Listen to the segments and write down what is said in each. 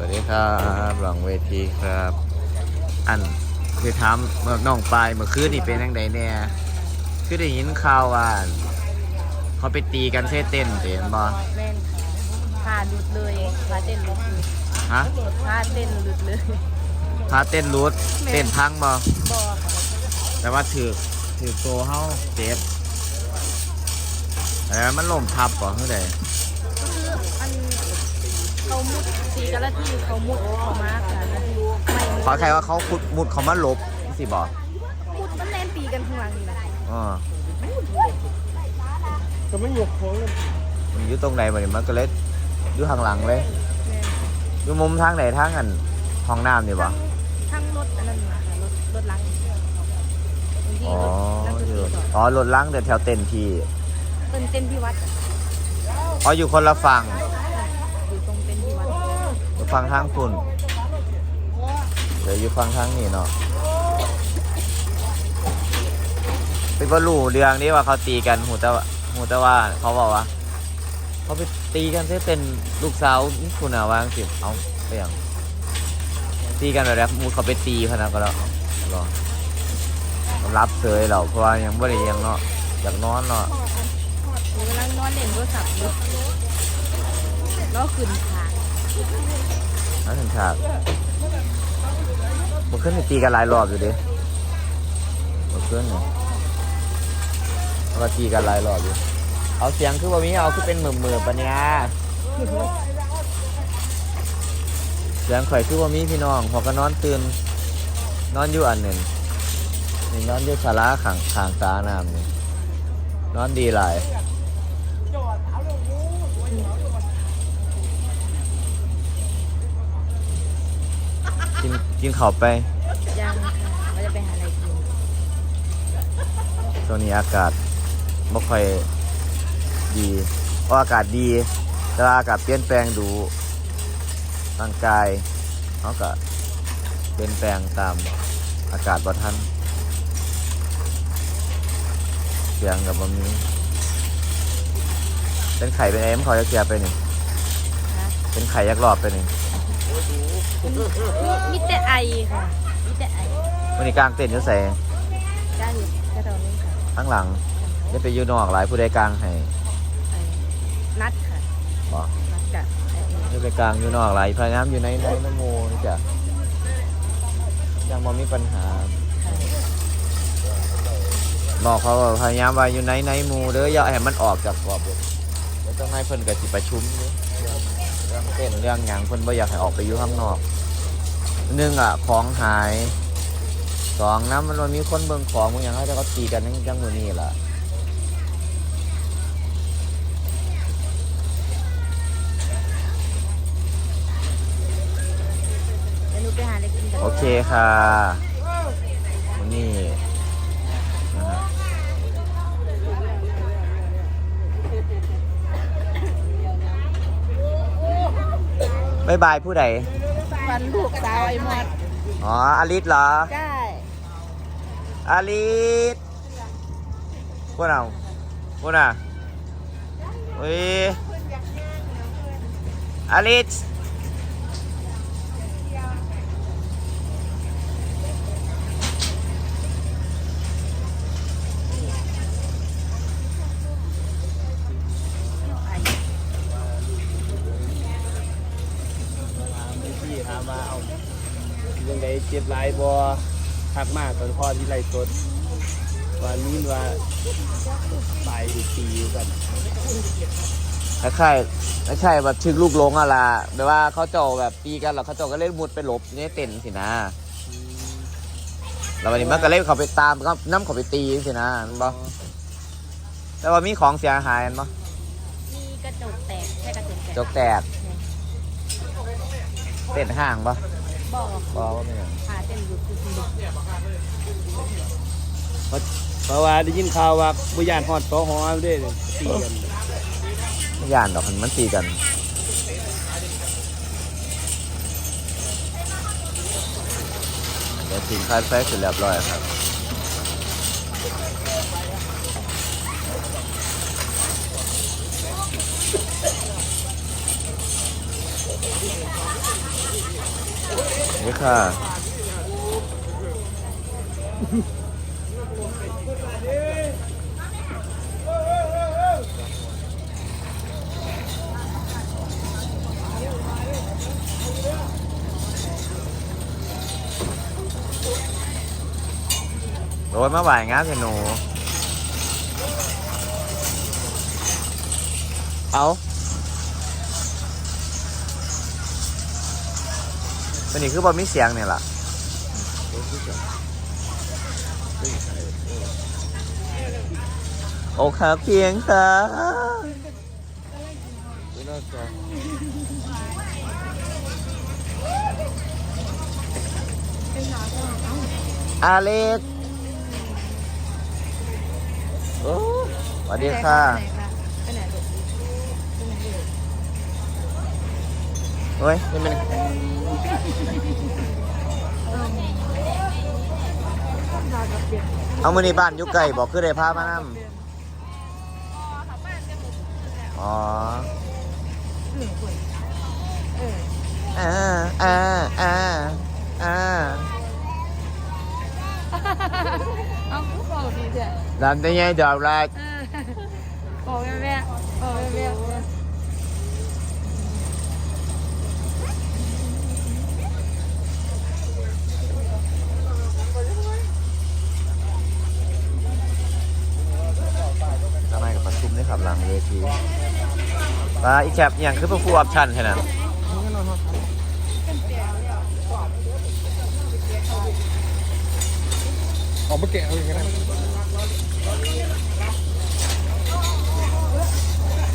วัสดีครับหลังเวทีครับ อันคือถามน้องปลายเมื่อคืนนี่เป็นยังไงเนี่ยคือได้ยินข่าวว่าเขาไปตีกันเส้เต้นเต็นบ่แม่นค่ะพาหลุดเลยพาเต้นหลุดเลยฮะพาเต้นหลุดเลยพาเต้นรูดเต้นพังบ่บอกแต่ว่าถือถือโตเฮาเจ็บแล้วมันล่มทับบ่เท่าใดก็คืออัน เขามุดตีกันแล้วที่เขามุดเขามากันแล้วที่ไม่ขอใครว่าเขาขุดมุดเขามาหลบสิบ่มุดมันแล่นตีกันข้างหลังนี่แหละอ๋อก็ไม่ยกของเลยมันอยู่ตรงไหนบ่นี่มันก็เลยอยู่ข้างหลังเลยแม่นอยู่มุมทางไหนทางอันห้องน้ำนี่บ่ ทั้งรถอันนั้นมาค่ะรถรถหลังบางทีอ๋อรถนักดนตรีก่อนอ๋อรถล้างเดี๋ยวแถวเต็นที่เต้นเต้นที่วัด อ๋ออยู่คนละฝั่ง อยู่ตรงเต้นที่วัด อยู่ฝั่งทางคุณเดี๋ยวอยู่ฝั่งทางนี่เนาะเป็นว่ารู้เรื่องนี้ว่าเขาตีกันหูแต่ว่าหูแต่ว่าเขาบอกว่า เขาไปตีกันที่เป็นลูกสาวนี่คุณอะวางสิเอาไปอย่างตีกันแบบนี้มูเขาไปตีพนักก็แล้วรอรับเสยเราเพราะว่ายังไม่ได้ยังเนาะอยากนอนเนาะหนูกำลังนอนเล่นโทรศัพท์อยู่แล้วขึ้นทา นั่นถึงฉากมันขึ้นตีกันหลายรอบอยู่ดิมันขึ้นเนี่ยมันตีกันหลายรอบอยู่ เอาเสียงคือว่ามีเอาคือเป็นหมื่นหมื่นปัญญาเสียงข่อยคือว่ามีพี่น้องพอก็นอนตื่น นอนอยู่อันหนึ่งนี่นอนอยู่ศาลาขังขางตาน้ำนี่นอนดีหลาย กินกินข้าวไปยังค่ะเราจะไปหาอะไรกินช่วงนี้อากาศไม่ค่อยดีเพราะอากาศดี แต่ว่าอากาศเปลี่ยนแปลงดูร่างกายเขาก็เปลี่ยนแปลงตามอากาศบ่ทันเสียงกับบะมีเป็นไข่เป็นไอ้มนเขาจะเกียไปนี่นะเป็นไข่ยักษ์รอบไปนี่ มีแต่ไอค่ะมีแต่ไอวันนี้กลางเต็นท์อยู่ใส่จ้าอยู่กระโดดนี่ค่ะข้างหลังจะไปอยู่นอกหลายผู้ใดกลางให้ไอนัดค่ะบอกนัดกับไอเอจะไปกลางอยู่นอกหลายพยายามอยู่ในในน้ำโมนี่จ้ะยังมมีปัญหาบอกเขาว่าพยายามว่าอยู่ในในหมูเด้ออย่าให้มันออกจากกรอบเด้อแล้วต้องให้เพิ่นกับสิประชุมเด้อเรื่องเรื่องเต้นเรื่องหยังเพิ่นบ่อยากให้ออกไปอยู่ข้างนอกหนึ่งอะของหายสองน้ำมันมันมีคนเบิ่งของบางอย่างเขาจะก็ตีกันทั้งจังมือนี่ล่ะเดี๋ยวหนูไปหาอะไรกินกันโอเคค่ะ บายบายผู้ใดฟันลูกสาวไอ้หมดอ๋ออลิสเหรอ ใช่อลิสพวกเราพวกน่ะเฮ้ยอลิสพี่ถามมาเอายังไงเจ็ บหลายบ่ทักมากตอนพ่อที่ไล่สดว่านี้ว่าตายอยู่ปีกันคล้ายๆคล้ายๆแบบชึกลูกลงอะล่ะแบบว่าเขาเจาแบบตีกันแล้วเขาเจาก็เล่นมุดไปหลบนี่เต้นสินะแล้ววันนี้มันก็เล่นเขาไปตามก็น้ำเขาไปตีสินะมันบ่แต่ว่ามีของเสียหายมั้ยมีกระจกแตกใช่กระจกแตกจกแตกเต้นห่างปะ บอกบอกว่าเป็นหยังพาเต้นหลุดคือคุณดุเพราะว่าได้ยินข่าวว่าบุญญาณฮอดโตหอเด้เลยตีกันไม่ย่านดอกมันมันตีกัน เดี๋ยวถึงค่ายไฟเสร็จเรียบร้อยครับ นี่ค่ะ โดยมาบ่ายงามเถอะหนู เอา วันนี้คือบอมีเสียงเนี่ยล่ะโอคาเพียงค่ะอาเล็กโอ้สวัสดีค่ะ เฮ้ยนี่มัน เอามือนี่บ้านอยุกไก่บอกคือได้พามานำอ๋อเอออ่าอ่าอ่าอ่าเอาผู้บอกดีจ้ะลำได้ไงดอกรัก เออบอกแม่แม่บอกแม่แม่ ทำไมกับประชุมได้ขับ หลังเวทีปลาอีแคปอย่างคือเป็นฟูออปชั่นแค่นั้นออกมาแกะเอาอย่างนั้น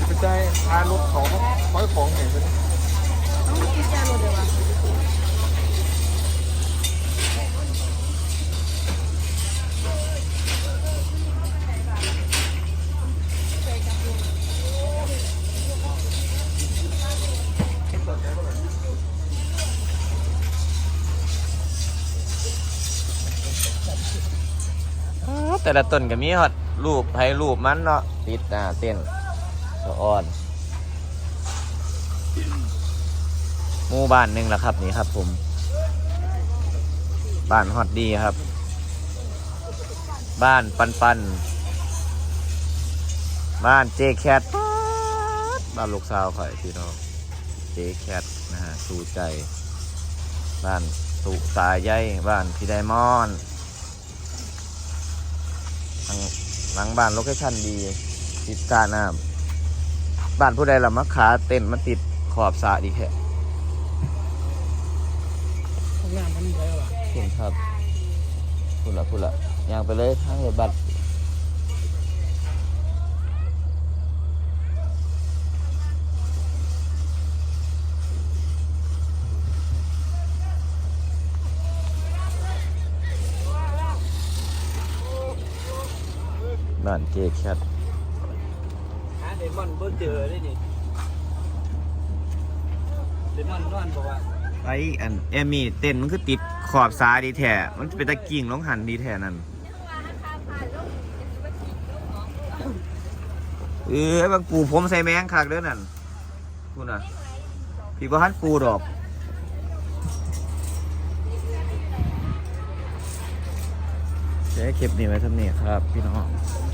ไปใจพารถของร้อยของเห็นไหม แต่ละต้นก็มีฮอดรูปให้รูปมันเนาะติดหน้าเต้นสะอ่อนหมู่บ้านหนึ่งแล้วครับนี่ครับ ผม บ้านฮอตดีครับ บ้านปันปันบ้านเจแคทบ้านลูกสาวข่อยพี่น้องเจแคทนะฮะสู่ใจ บ้านสุสายใยบ้านพี่ไดมอนด์ หลังหลังบ้านโลเคชั่นดี ติดกาน้ำบ้านผู้ใดละมักขาเต้นมาติดขอบสระดีแค่ข้างหน้ามันมีอะไรวะพูดครับพูดละพูดละย่างไปเลยทางรถบัสบ้านเจแคทหาเดมอนเบิ่เจอได้นี่เดมอนนอนบอกว่าไออันเอมี่เต้นมันคือติดขอบซ้ายดีแท้มันเป็นตะกิ่งลงหันดีแท้นั่นเออบางปูผมใส่แมงคักเด้อนั่นพูดน่ะพี่บ่ฮัดปูดอก ใช้คลิปนี้ไว้ทำนี่ครับ พี่น้อง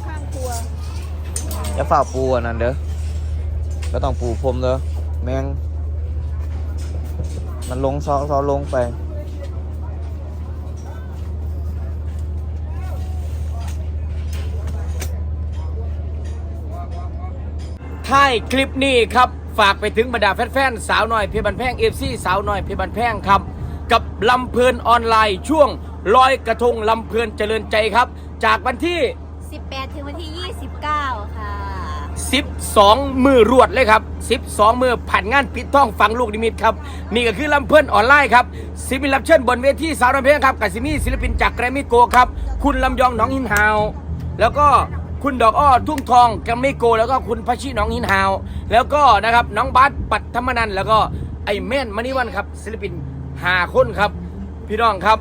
ข้างครัวอย่าฝ่าปูอันนั้นเด้อก็ต้องปูพรมเด้อแมง มันลงซอซอลงไปท้ายคลิปนี้ครับ ฝากไปถึงบรรดาแฟนๆสาวน้อยเพชรบันแพงเอฟซีสาวน้อยเพชรบันแพงครับ กับลำเพลินออนไลน์ช่วง ลอยกระทงลำเพลินเจริญใจครับ จากวันที่ 18 ถึงวันที่ 29 ค่ะ 12 มือรวดเลยครับ 12 มือผ่านงานปิดท่องฟังลูกนิมิตครับ นี่ก็คือลำเพื่อนออนไลน์ครับศิลปินรับเชิญบนเวทีสาวน้อยเพลงครับกับซิมี่ศิลปินจากแกรมมี่โกครับ คุณลำยองหน้องหินฮาว แล้วก็คุณดอกอ้อทุ่งทองแกรมมี่โก แล้วก็คุณพัชชีหน้องหินฮาว แล้วก็นะครับน้องบาสปัตธรรมนันท์แล้วก็ไอ้แม่นมณีวันครับศิลปินหาคนครับ พี่น้องครับ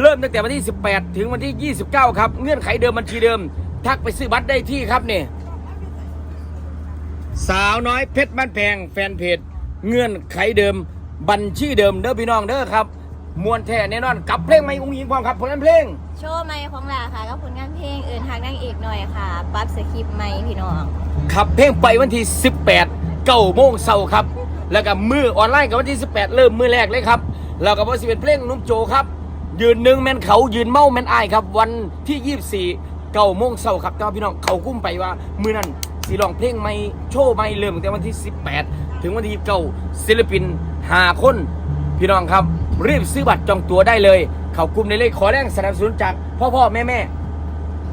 เริ่มตั้งแต่วันที่ 18 ถึงวันที่ 29 ครับ เงื่อนไขเดิมบัญชีเดิม ทักไปซื้อบัตรได้ที่ครับเนี่ยสาวน้อยเพชรบ้านแพงแฟนเพจเงื่อนไขเดิม บัญชีเดิมเด้อพี่น้องเด้อครับมวนแท้แน่นอนกับเพลงใหม่อุ้งยิงความครับผลงานเพลง โชว์ใหม่ของลาค่ะกับผลงานเพลงเอินทางนางเอกหน่อยค่ะปรั๊บสคริปต์ใหม่พี่น้องขับเพลงไปวันที่ 18เก้าโมงเช้าครับ แล้วก็มือออนไลน์กับวันที่ 18 เริ่มมือแรกเลยครับแล้วก็วันสิเป็นเพลงนุ่มโจครับ ยืนหนึ่งแมนเขายืนเมาแมนอายครับ วันที่ 24เก้าโมงเช้าครับแต่ว่าพี่น้องเขากุ้มไปว่า มือนั้นสีลองเพลงไม่โชว์ไม่เริ่มตั้งแต่วันที่ 18 ถึงวันที่29ศิลปิน5คน พี่น้องครับ รีบซื้อบัตรจองตั๋วได้เลย เขากลุ่มในเลขขอแรงสนับสนุนจากพ่อพ่อแม่แม่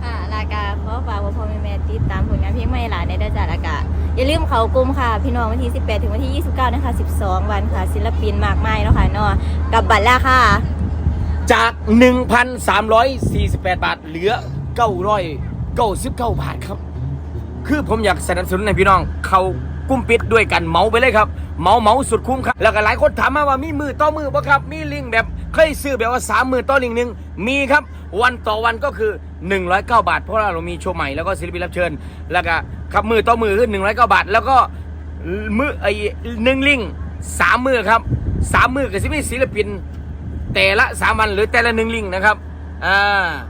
ค่ะลากาขอฝากพ่อพ่อแม่แม่ติดตามผลงานเพลงใหม่หลานในด้านจาลากาอย่าลืมเขากลุ่มค่ะ พี่น้องวันที่ 18 ถึงวันที่ 29 นะคะ 12 วันค่ะ ศิลปินมากมายแล้วค่ะเนาะกับบัตรแล้วค่ะ จาก 1,348 บาท เหลือ 999 บาทครับ คือผมอยากสนับสนุนให้พี่น้อง เขากุ้มปิดด้วยกันเมาไปเลยครับ เมาเมาสุดคุ้มครับ แล้วก็หลายคนถามมาว่ามีมือต่อมือบ่ครับ มีลิงแบบเคยซื้อแบบว่าสามมือต่อลิงหนึ่งมีครับ วันต่อวันก็คือ 109 บาท เพราะว่าเรามีโชว์ใหม่แล้วก็ศิลปินรับเชิญ แล้วก็ครับมือต่อมือคือ109 บาท แล้วก็มือไอ้หนึ่งลิงสามมือครับสามมือก็จะมีศิลปิน แต่ละสามวันหรือแต่ละหนึ่งลิงก์นะครับอ่า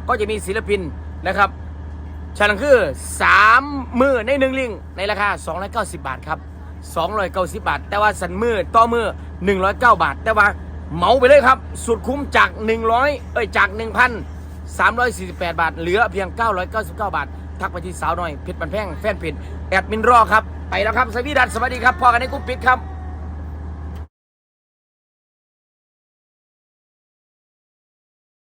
ก็จะมีศิลปินนะครับฉะนั้นคือสามมือในหนึ่งลิงก์ในราคา290 บาทครับ290 บาท แต่ว่าสันมือต่อมือ109 บาท แต่ว่าเหมาไปเลยครับ สุดคุ้มจาก 100 เอ้ยจาก 1,348 บาท เหลือเพียง 999 บาท ทักไปที่สาวหน้อยเพชรบันแพงแฟนเพจแอดมินรอครับ ไปแล้วครับสวีดัสสวัสดีครับพอกันในกุ๊ปปิดครับ